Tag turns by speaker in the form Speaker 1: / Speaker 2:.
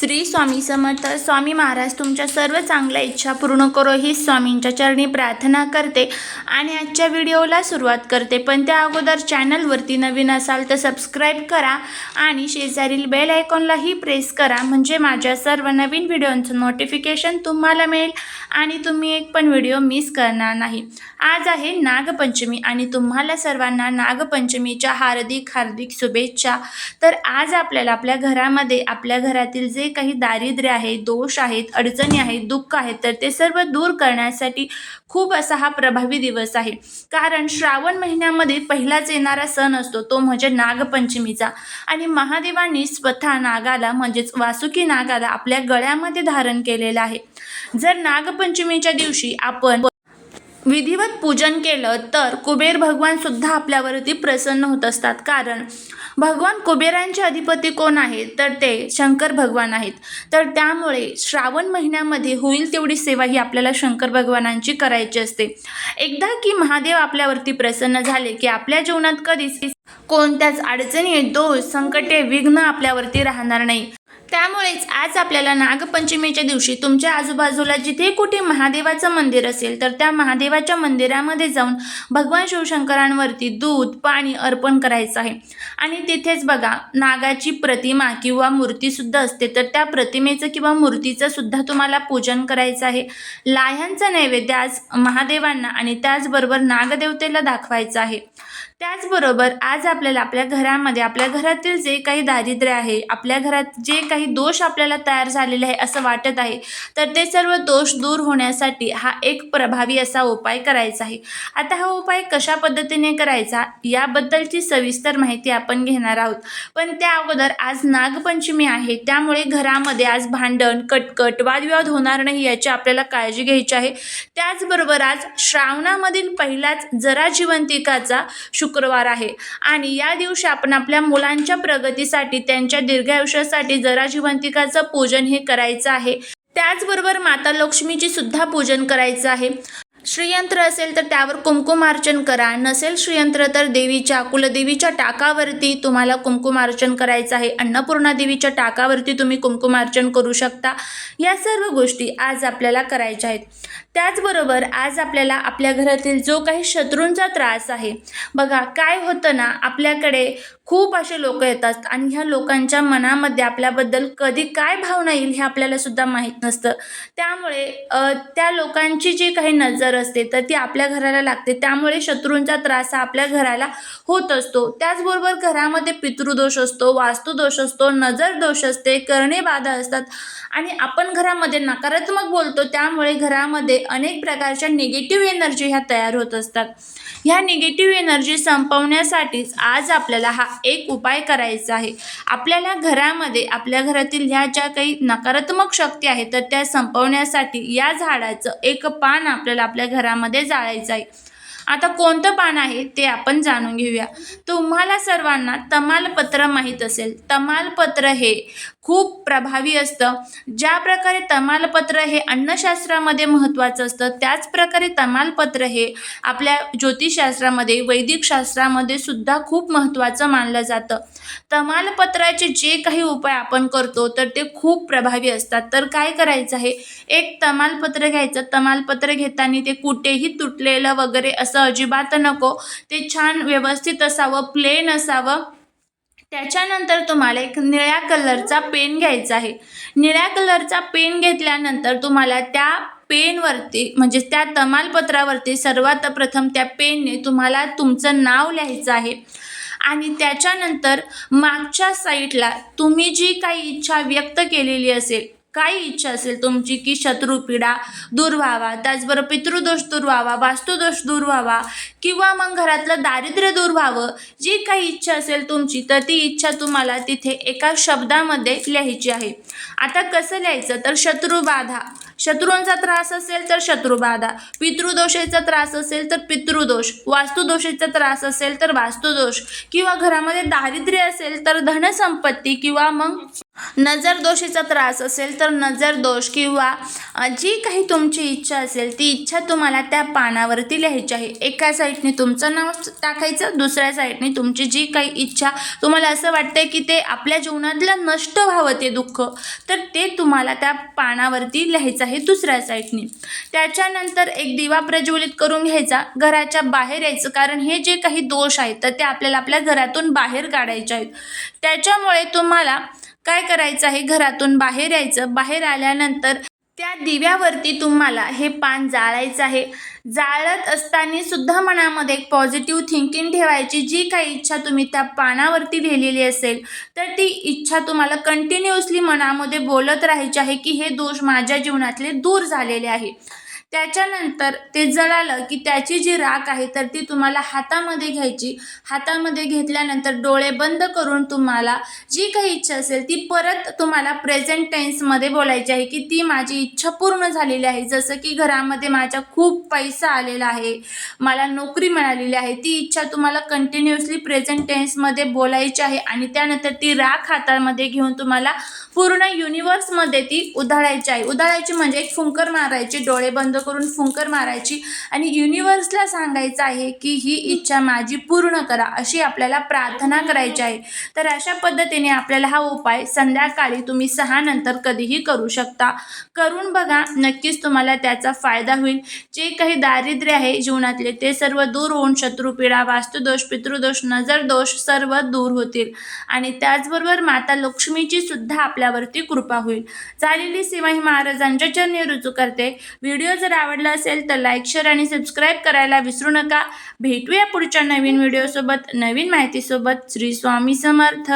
Speaker 1: श्री स्वामी समर्थ स्वामी महाराज तुमच्या सर्व चांगल्या इच्छा पूर्ण करो ही स्वामींच्या चरणी प्रार्थना करते आणि आजच्या व्हिडिओला सुरुवात करते. पण त्या अगोदर चॅनलवरती नवीन असाल तर सबस्क्राईब करा आणि शेजारील बेल आयकॉनलाही प्रेस करा. म्हणजे माझ्या सर्व नवीन व्हिडिओंचं नोटिफिकेशन तुम्हाला मिळेल आणि तुम्ही एक पण व्हिडिओ मिस करणार नाही. आज आहे नागपंचमी आणि तुम्हाला सर्वांना नागपंचमीच्या हार्दिक हार्दिक शुभेच्छा. तर आज आपल्याला आपल्या घरामध्ये आपल्या घरातील जे काही दारिद्र्य आहे दोष आहेत अडचणी आहेत दुःख आहेत तर ते सर्व दूर करण्यासाठी खूप असा हा प्रभावी दिवस आहे. कारण श्रावण महिन्यामध्ये पहिलाच येणारा सण असतो तो म्हणजे नागपंचमीचा. आणि महादेवांनी स्वतः नागाला म्हणजेच वासुकी नागाला आपल्या गळ्यामध्ये धारण केलेलं आहे. जर नागपंचमीच्या दिवशी आपण विधिवत पूजन केलं तर कुबेर भगवानसुद्धा आपल्यावरती प्रसन्न होत असतात. कारण भगवान कुबेरांचे अधिपती कोण आहेत? तर ते शंकर भगवान आहेत. तर त्यामुळे श्रावण महिन्यामध्ये होईल तेवढी सेवा ही आपल्याला शंकर भगवानांची करायची असते. एकदा की महादेव आपल्यावरती प्रसन्न झाले की आपल्या जीवनात कधीच कोणत्याच अडचणी दोष संकटे विघ्न आपल्यावरती राहणार नाही. त्यामुळेच आज आपल्याला नागपंचमीच्या दिवशी तुमच्या आजूबाजूला जिथे कुठे महादेवाचं मंदिर असेल तर त्या महादेवाच्या मंदिरामध्ये जाऊन भगवान शिवशंकरांवरती दूध पाणी अर्पण करायचं आहे. आणि तिथेच बघा नागाची प्रतिमा किंवा मूर्तीसुद्धा असते. तर त्या प्रतिमेचं किंवा मूर्तीचं सुद्धा तुम्हाला पूजन करायचं आहे. लाह्यांचा नैवेद्य आज महादेवांना आणि त्याचबरोबर नागदेवतेला दाखवायचं आहे. त्याचबरोबर आज आपल्याला आपल्या घरामध्ये आपल्या घरातील जे काही दारिद्र्य आहे आपल्या घरात जे काही दोष आपल्याला तयार झालेले आहे असं वाटत आहे तर ते सर्व दोष दूर होण्यासाठी हा एक प्रभावी असा उपाय करायचा आहे. आता हा उपाय कशा पद्धतीने करायचा याबद्दलची सविस्तर माहिती आपण घेणार आहोत. पण त्या अगोदर आज नागपंचमी आहे त्यामुळे घरामध्ये आज भांडण कटकट वादविवाद होणार नाही याची आपल्याला काळजी घ्यायची आहे. त्याचबरोबर आज श्रावणामधील पहिलाच जरा जिवंतिकाचा शुक्रवार आहे. आणि या दिवशी आपण आपल्या मुलांच्या प्रगतीसाठी त्यांच्या दीर्घायुष्यासाठी जरा जिवंतिकाचं पूजन हे करायचं आहे. त्याचबरोबर माता लक्ष्मीची सुद्धा पूजन करायचं आहे. श्रीयंत्र असेल तर त्यावर कुंकुमार्चन करा. नसेल श्रीयंत्र तर देवीच्या कुलदेवीच्या टाकावरती तुम्हाला कुमकुमार्चन करायचं आहे. अन्नपूर्णा देवीच्या टाकावरती तुम्ही कुमकुमार्चन करू शकता. या सर्व गोष्टी आज आपल्याला करायच्या आहेत. त्याचबरोबर आज आपल्याला आपल्या घरातील जो काही शत्रूंचा त्रास आहे बघा काय होतं ना आपल्याकडे खूप असे लोक येतात आणि ह्या लोकांच्या मनामध्ये आपल्याबद्दल कधी काय भावना येईल हे आपल्याला सुद्धा माहीत नसतं. त्यामुळे त्या लोकांची जी काही नजर असते तर ती आपल्या घराला लागते. त्यामुळे शत्रूंचा त्रास हा आपल्या घराला होत असतो. त्याचबरोबर घरामध्ये पितृदोष असतो वास्तुदोष असतो नजर दोष असते करणे बाधा असतात आणि आपण घरामध्ये नकारात्मक बोलतो त्यामुळे घरामध्ये अनेक प्रकारच्या निगेटिव्ह एनर्जी ह्या तयार होत असतात. ह्या निगेटिव्ह एनर्जी संपवण्यासाठीच आज आपल्याला हा एक उपाय करायचा आहे. आपल्याला घरामध्ये आपल्या घरातील ह्या ज्या काही नकारात्मक शक्ती आहेत तर त्या संपवण्यासाठी या झाडाचं एक पान आपल्याला आपल्या घरामध्ये जाळायचं आहे. आता कोणतं पान आहे ते आपण जाणून घेऊया. तुम्हाला सर्वांना तमालपत्र माहीत असेल. तमालपत्र हे खूप प्रभावी असतं. ज्या प्रकारे तमालपत्र हे अन्नशास्त्रामध्ये महत्त्वाचं असतं त्याच प्रकारे तमालपत्र हे आपल्या ज्योतिषशास्त्रामध्ये वैदिक शास्त्रामध्ये सुद्धा खूप महत्त्वाचं मानलं जातं. तमालपत्राचे जे काही उपाय आपण करतो तर ते खूप प्रभावी असतात. तर काय करायचं आहे? एक तमालपत्र घ्यायचं. तमालपत्र घेताना ते कुठेही तुटलेलं वगैरे असं अजिबात नको. ते छान व्यवस्थित असावं प्लेन असावं. त्याच्यानंतर तुम्हाला एक निळ्या कलरचा पेन घ्यायचा आहे. निळ्या कलरचा पेन घेतल्यानंतर तुम्हाला त्या पेनवरती म्हणजे त्या तमालपत्रावरती सर्वात प्रथम त्या पेनने तुम्हाला तुमचं नाव लिहायचं आहे. आणि त्याच्यानंतर मागच्या साईडला तुम्ही जी काही इच्छा व्यक्त केलेली असेल काही इच्छा असेल तुमची की शत्रुपीडा दूर व्हावा. त्याचबरोबर पितृदोष दूर व्हावा वास्तुदोष दूर व्हावा किंवा मग घरातलं दारिद्र्य दूर व्हावं. जी काही इच्छा असेल तुमची तर ती इच्छा तुम्हाला तिथे एका शब्दामध्ये लिहायची आहे. आता कसं लिहायचं? तर शत्रुबाधा शत्रूंचा त्रास असेल तर शत्रुबाधा पितृदोषेचा त्रास असेल तर पितृदोष. वास्तुदोषेचा त्रास असेल तर वास्तुदोष. किंवा घरामध्ये दारिद्र्य असेल तर धनसंपत्ती किंवा मग नजर दोषीचा त्रास असेल तर नजर दोष किंवा जी काही तुमची इच्छा असेल ती इच्छा तुम्हाला त्या पानावरती लिहायची आहे. एका साईडने तुमचं नाव टाकायचं दुसऱ्या साईडने तुमची जी काही इच्छा तुम्हाला असं वाटतंय की ते आपल्या जीवनातलं नष्ट व्हावं ते दुःख तर ते तुम्हाला त्या पानावरती लिहायचं आहे दुसऱ्या साईडने. त्याच्यानंतर एक दिवा प्रज्वलित करून घ्यायचा घराच्या बाहेर यायचं कारण हे जे काही दोष आहेत तर ते आपल्याला आपल्या घरातून बाहेर काढायचे आहेत. त्याच्यामुळे तुम्हाला काय करायचं आहे? घरातून बाहेर यायचं. बाहेर आल्यानंतर त्या दिव्यावरती तुम्हाला हे पान जाळायचं आहे. जाळत असताना सुद्धा मनामध्ये एक पॉझिटिव्ह थिंकिंग ठेवायची जी काही इच्छा तुम्ही त्या पानावरती लिहिलेली असेल तर ती इच्छा तुम्हाला कंटिन्युअसली मनामध्ये बोलत राहायची आहे की हे दोष माझ्या जीवनातले दूर झालेले आहे. त्याच्यानंतर ते जळालं की त्याची जी राख आहे तर ती तुम्हाला हातामध्ये घ्यायची. हातामध्ये घेतल्यानंतर डोळे बंद करून तुम्हाला जी काही इच्छा असेल ती परत तुम्हाला प्रेझेंट टेन्समध्ये बोलायची आहे की ती माझी इच्छा पूर्ण झालेली आहे. जसं की घरामध्ये माझ्या खूप पैसा आलेला आहे मला नोकरी मिळालेली आहे ती इच्छा तुम्हाला कंटिन्युअसली प्रेझेंट टेन्समध्ये बोलायची आहे आणि त्यानंतर ती राख हातामध्ये घेऊन तुम्हाला पूर्ण युनिवर्समध्ये ती उधाळायची आहे. उधाळायची म्हणजे एक फुंकर मारायची डोळे बंद करून फुंकर मारायची. आणि युनिवर्सला सांगायचं आहे की ही इच्छा माझी पूर्ण करा अशी आपल्याला प्रार्थना करायची आहे. तर अशा पद्धतीने आपल्याला हा उपाय संध्याकाळी तुम्ही सहा नंतर कधीही करू शकता. करून बघा नक्कीच तुम्हाला त्याचा फायदा होईल. जे काही दारिद्र्य आहे जीवनातले ते सर्व दूर होऊन शत्रुपीडा वास्तुदोष पितृदोष नजर दोष सर्व दूर होतील. आणि त्याचबरोबर माता लक्ष्मीची सुद्धा आपल्यावरती कृपा होईल. झालेली सेवा ही महाराजांच्या चरणी रुजू करते. व्हिडिओ जर आवडला असेल तर लाईक शेअर आणि सबस्क्राईब करायला विसरू नका. भेटूया पुढच्या नवीन व्हिडिओसोबत नवीन माहितीसोबत. श्री स्वामी समर्थ.